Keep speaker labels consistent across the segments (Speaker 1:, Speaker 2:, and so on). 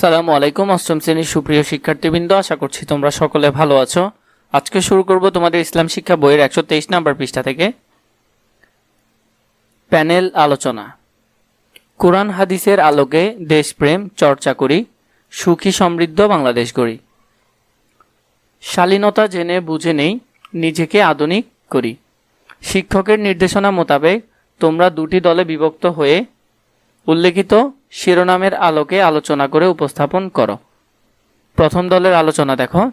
Speaker 1: সালামু আলাইকুম, অষ্টম শ্রেণির সুপ্রিয় শিক্ষার্থীবৃন্দ, আশা করছি তোমরা সকলে ভালো আছো। আজকে শুরু করব তোমাদের ইসলাম শিক্ষা বইয়ের একশো তেইশ নাম্বার পৃষ্ঠা থেকে। প্যানেল আলোচনা। কোরআন হাদিসের আলোকে দেশপ্রেম, চর্চা করি, সুখী সমৃদ্ধ বাংলাদেশ গড়ি। শালীনতা জেনে বুঝে নেই, নিজেকে আধুনিক করি। শিক্ষকের নির্দেশনা মোতাবেক তোমরা দুটি দলে বিভক্ত হয়ে উল্লেখিত শিরোনামের আলোকে আলোচনা করে উপস্থাপন করো। প্রথম দলের আলোচনা দেখো।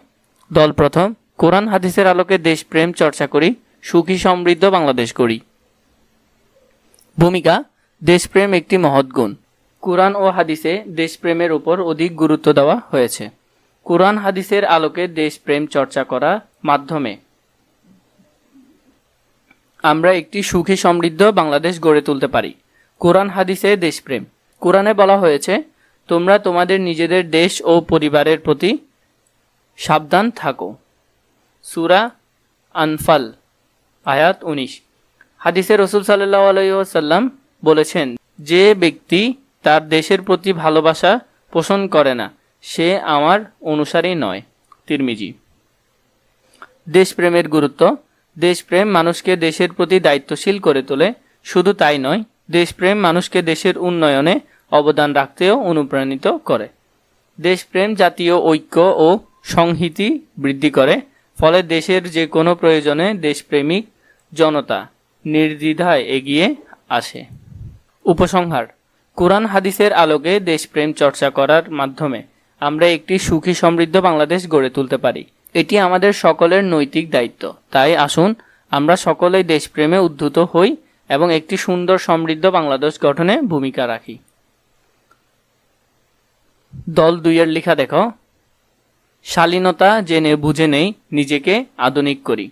Speaker 1: দল প্রথম, কোরআন হাদিসের আলোকে দেশপ্রেম চর্চা করি, সুখী সমৃদ্ধ বাংলাদেশ করি ভূমিকা, দেশপ্রেম একটি মহৎ গুণ। কোরআন ও হাদিসে দেশপ্রেমের উপর অধিক গুরুত্ব দেওয়া হয়েছে। কোরআন হাদিসের আলোকে দেশপ্রেম চর্চা করার মাধ্যমে। আমরা একটি সুখী সমৃদ্ধ বাংলাদেশ গড়ে তুলতে পারি। কোরআন হাদিসে দেশপ্রেম। কোরআনে বলা হয়েছে, তোমরা তোমাদের নিজেদের দেশ ও পরিবারের প্রতি সাবধান থাকো। সুরা আনফাল, আয়াত উনিশ। হাদিসে রসুল সাল্লাহ আলাইসাল্লাম বলেছেন, যে ব্যক্তি তার দেশের প্রতি ভালোবাসা পোষণ করে না, সে আমার অনুসারী নয়। তিরমিজি। দেশপ্রেমের গুরুত্ব, দেশপ্রেম মানুষকে দেশের প্রতি দায়িত্বশীল করে তোলে। শুধু তাই নয়, দেশপ্রেম মানুষকে দেশের উন্নয়নে অবদান রাখতেও অনুপ্রাণিত করে। দেশপ্রেম, জাতীয় ঐক্য ও সংহতি বৃদ্ধি করে, ফলে দেশের যে কোনো প্রয়োজনে দেশপ্রেমিক জনতা নির্দ্বিধায় এগিয়ে আসে। উপসংহার, কোরআন হাদিসের আলোকে দেশপ্রেম চর্চা করার মাধ্যমে আমরা একটি সুখী সমৃদ্ধ বাংলাদেশ গড়ে তুলতে পারি। এটি আমাদের সকলের নৈতিক দায়িত্ব। তাই আসুন, আমরা সকলেই দেশপ্রেমে উদ্ধত হই এবং একটি সুন্দর সমৃদ্ধ বাংলাদেশ গঠনে ভূমিকা রাখি। দল দুইয়ের লেখা দেখো। শালীনতা জেনে বুঝে নেই, নিজেকে আধুনিক করি।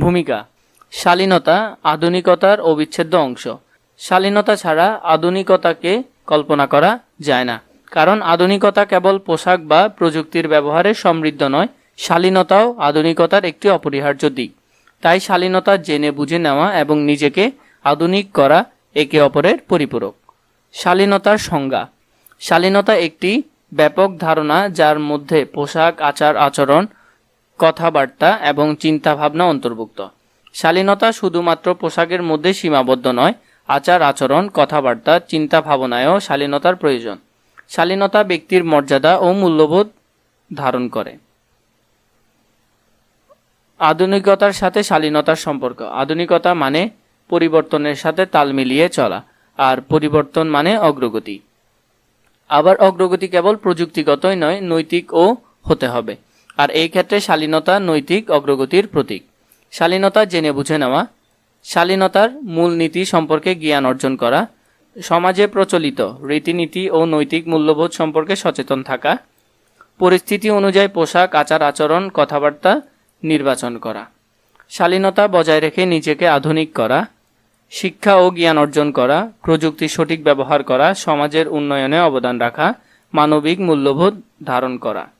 Speaker 1: ভূমিকা, শালীনতা আধুনিকতার অবিচ্ছেদ্য অংশ। শালীনতা ছাড়া আধুনিকতাকে কল্পনা করা যায় না। কারণ আধুনিকতা কেবল পোশাক বা প্রযুক্তির ব্যবহারে সমৃদ্ধ নয়, শালীনতাও আধুনিকতার একটি অপরিহার্য দিক। তাই শালীনতা জেনে বুঝে নেওয়া এবং নিজেকে আধুনিক করা একে অপরের পরিপূরক। শালীনতার সংজ্ঞা শালীনতা একটি ব্যাপক ধারণা যার মধ্যে পোশাক, আচার, আচরণ, কথাবার্তা এবং চিন্তাভাবনা অন্তর্ভুক্ত। শালীনতা শুধুমাত্র পোশাকের মধ্যে সীমাবদ্ধ নয়, আচার, আচরণ, কথাবার্তা চিন্তা ভাবনায়ও শালীনতার প্রয়োজন। শালীনতা ব্যক্তির মর্যাদা ও মূল্যবোধ ধারণ করে। আধুনিকতার সাথে শালীনতার সম্পর্ক। আধুনিকতা মানে পরিবর্তনের সাথে তাল মিলিয়ে চলা, আর পরিবর্তন মানে অগ্রগতি। আবার অগ্রগতি কেবল প্রযুক্তিগতই নয় নৈতিকও হতে হবে। আর এই ক্ষেত্রে শালীনতা নৈতিক অগ্রগতির প্রতীক। শালীনতা জেনে বুঝে নেওয়া, শালীনতার মূল নীতি সম্পর্কে জ্ঞান অর্জন করা, সমাজে প্রচলিত রীতিনীতি ও নৈতিক মূল্যবোধ সম্পর্কে সচেতন থাকা, পরিস্থিতি অনুযায়ী পোশাক, আচার, আচরণ, কথাবার্তা নির্বাচন করা। শালীনতা বজায় রেখে নিজেকে আধুনিক করা শিক্ষা ও জ্ঞান অর্জন করা, প্রযুক্তি সঠিক ব্যবহার করা, সমাজের উন্নয়নে অবদান রাখা, মানবিক মূল্যবোধ ধারণ করা।